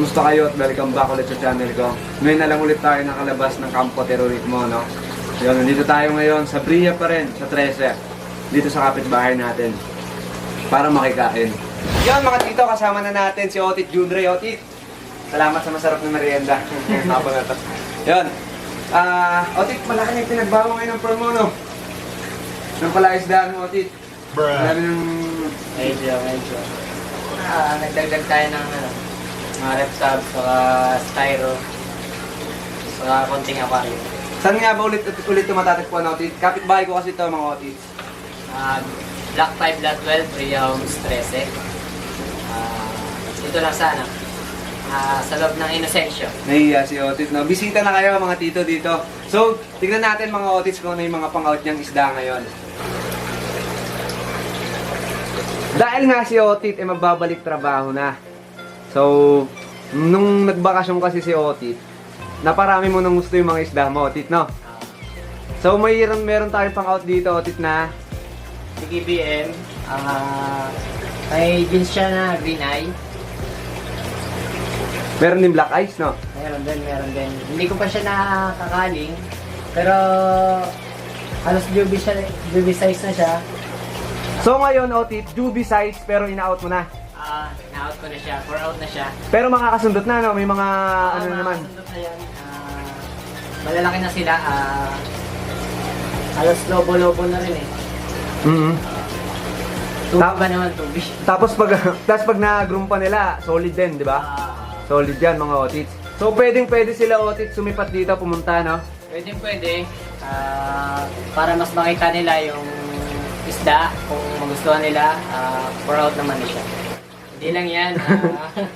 Kamusta kayo at welcome back ulit sa channel ko. Ngayon na lang ulit tayo nakalabas ng Campo Terrorismo, no? Yun, nandito tayo ngayon sa Bria pa rin, sa 13. Dito sa kapitbahay natin. Para makikain. Yun mga tito, kasama na natin si Otit Jundre. Otit, salamat sa masarap na merienda. Hapon na to. Yun. Ah, Otit, malaki na yung pinagbago ngayon ng promo, no? Nang palaisdaan mo, Otit. Marami ng... Medyo, medyo. Ah, nagdagdag tayo ng ano, mga rep subs, saka styro, saka konting aquarium. Saan nga ba ulit ulit ito matatagpuan, Otit? Kapitbahay ko kasi ito, mga Otit. Ah, Black 5, Lot 12, Ria Homes 13. Ah, dito lang sana. Ah, sa loob ng Innocencio. Nahiya si Otis, no? Bisita na kayo mga tito dito. So, tignan natin mga Otis kung ano yung mga pang-out niyang isda ngayon. Dahil nga si Otit ay magbabalik trabaho na. So, nung nagbakasyon kasi si Otit, naparami mo nang gusto yung mga isda mo, Otit, no? So, mayroon meron tayong pang-out dito, Otit, na PKBM, ah, may jeans siya na green eye. meron din black eyes, no? Meron din, meron din. Hindi ko pa siya nakakaling, pero halos jubi, siya, jubi size na siya. So, ngayon, Otit, juvie size, pero ina-out mo na. Ah, na-out ko na siya, for out na siya. Pero makakasundot na, no? May mga, ano naman. sundot na yan. Ah, malalaki na sila. ah halos lobo-lobo na rin eh. Mhm. Tubo Tap- ba naman tubi? Tapos pag tapos pag na-groom pa nila, solid din, di ba? Ah, Solid yan mga otits. So pwedeng pwede sila otits sumipat dito pumunta, no? pwede pwede. Ah, para mas makita nila yung isda, kung magustuhan nila, ah, for out naman na siya. Hindi lang yan. ah,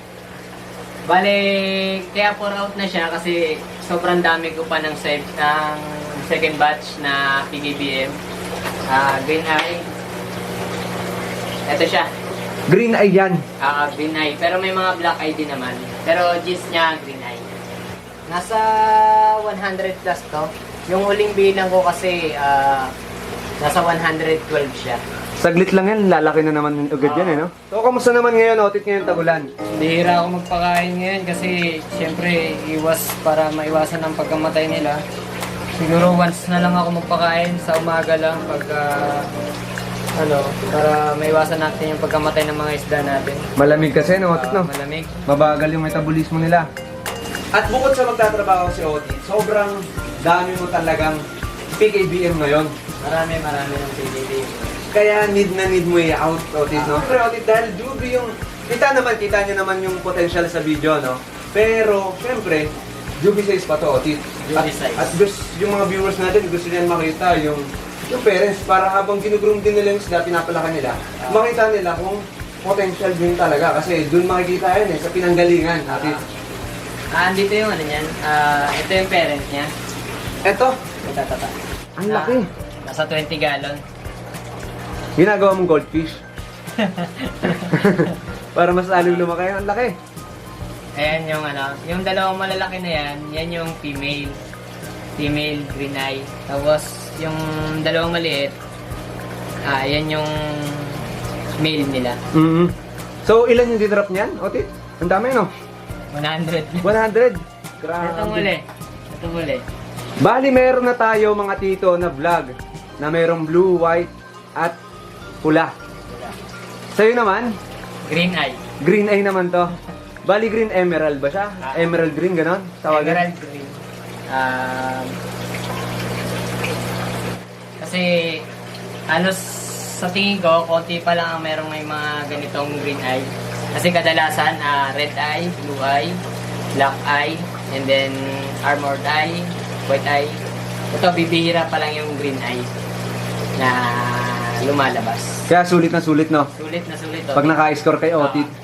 Bale, kaya for out na siya kasi sobrang dami ko pa ng, sec- ng second batch na PKBM. Ah, green eye. Ito siya. Green eye yan. Ah, green eye. Pero may mga black eye din naman. Pero gist niya, green eye. Nasa 100 plus to. Yung huling bilang ko kasi, ah, nasa 112 siya. Saglit lang yan, lalaki na naman agad yan eh, no? So kamusta naman ngayon otit ngayon tagulan? Bihira ako magpakain ngayon kasi syempre iwas para maiwasan ang pagkamatay nila. Siguro once na lang ako magpakain sa umaga lang pag ano, para maiwasan natin yung pagkamatay ng mga isda natin. Malamig kasi no otit, Ah, no? malamig. Mabagal yung metabolismo nila. At bukod sa magtatrabaho si Otit, sobrang dami mo talagang PKBM ngayon. Marami, marami ng PBB. Kaya need na need mo i-out, Otit, no? Pero Otit, dahil Juby yung... Kita naman, kita nyo naman yung potential sa video, no? Pero, syempre, Juby size pa to. Juby At, at gusto, yung mga viewers natin, gusto niyan makita yung yung parents, para habang ginugroom din nila yung isda, pinapalakan nila, makita nila kung potential din talaga. Kasi dun makikita yan eh, sa pinanggalingan, Otit. Ah, andito yung ano niyan. Ah, ito yung parent niya. Eto, Ito, ito, ito. ang laki. Nasa 20 gallon. Ginagawa mong goldfish. para mas lalong lumaki, ang laki. Ayan yung ano, yung dalawang malalaki na yan, yan yung female. Female green eye. Tapos yung dalawang maliit, ah, yan yung male nila. Mhm. So, ilan yung didrop niyan, Otit? Ang dami, no? 100. 100. Ito muli. Ito muli. Bali, meron na tayo mga tito na vlog na merong blue, white, at pula. Sa'yo naman, Green eye. green eye naman to. Bali, green emerald ba siya? Ah. Emerald green, ganon? Tawagan? Emerald green. Um, kasi halos sa tingin ko, konti pa lang ang merong may mga ganitong green eye. Kasi kadalasan, ah, red eye, blue eye, black eye, and then armored eye, white eye. Ito, bibihira pa lang yung green eye na lumalabas. Kaya sulit na sulit, no? Sulit na sulit. oh. Pag naka-score kay Otit. Ah,